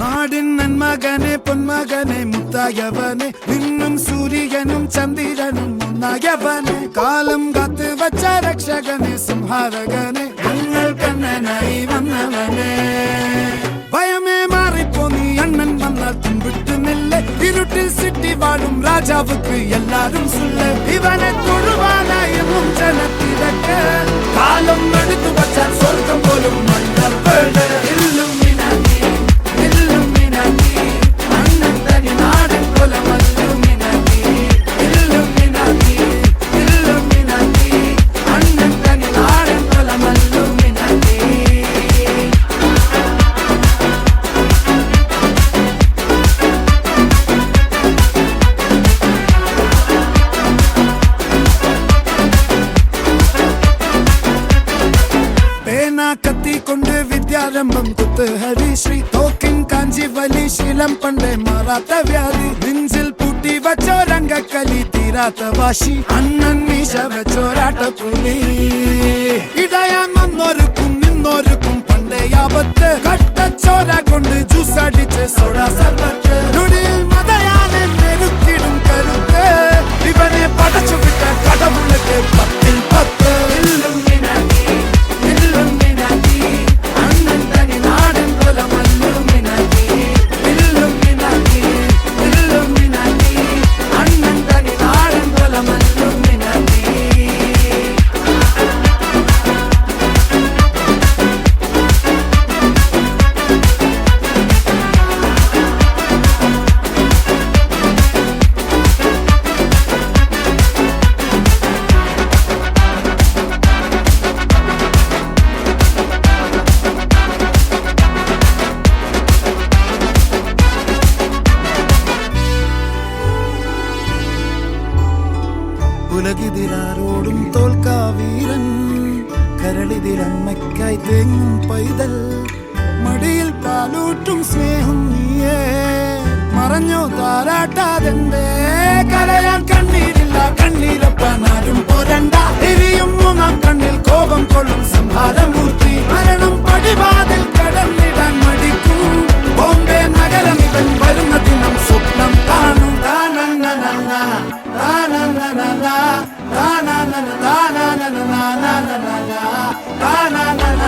നാടിൻ പൊന്മകനെ മുത്തായവനെ നിന്നും സൂര്യനും ചന്ദ്രനും ഒന്നായവനെ കാലം കാത്ത് വച്ച രക്ഷകനെ സംഹാരകനെ ഞങ്ങൾ കണ്ണനായി വന്നവനെ. ராஜாவுக்கு எல்லாரும் சொல்ல இவனை தொழுவானாயும் ஜனத்திறக்க காலம் எடுத்து வச்சார் சொர்க்கம் போலும் மண் കത്തിക്കൊണ്ട് വിദ്യാരംഭം കുത്ത്. ഹരിശ്രീ തോക്കിൻ കാഞ്ചി വലി ശീലം പണ്ടേ മാറാത്ത വ്യാധി. നെഞ്ചിൽ പൂട്ടി വച്ചോ രംഗക്കലി തീരാത്ത വാശി. അണ്ണൻ മീശ വെച്ചോരാട്ട പുലി ഇടയാൻ വന്നോരുക്കും നിന്നോരുക്കും പണ്ടേ ആപത്ത് കട്ടച്ചോര കൊണ്ട് ജ്യൂസ് അടിച്ച് സോഡ സർബത്ത്. ഉലകിതിലാരോടും തോൽക്കാവീരൻ. കരളിതിലമ്മയ്ക്കായി തേങ്ങും പൈതൽ. മടിയിൽ പാലൂട്ടും സ്നേഹം നീയേ. മറഞ്ഞോ താരാട്ടാതെന്തേ. കലയാൻ കണ്ണീരില്ല കണ്ണീരപ്പനാരും പോരണ്ട. എരിയും മൂന്നാം കണ്ണിൽ കോപം കൊള്ളും സംഹാരമൂർത്തി ラララララララ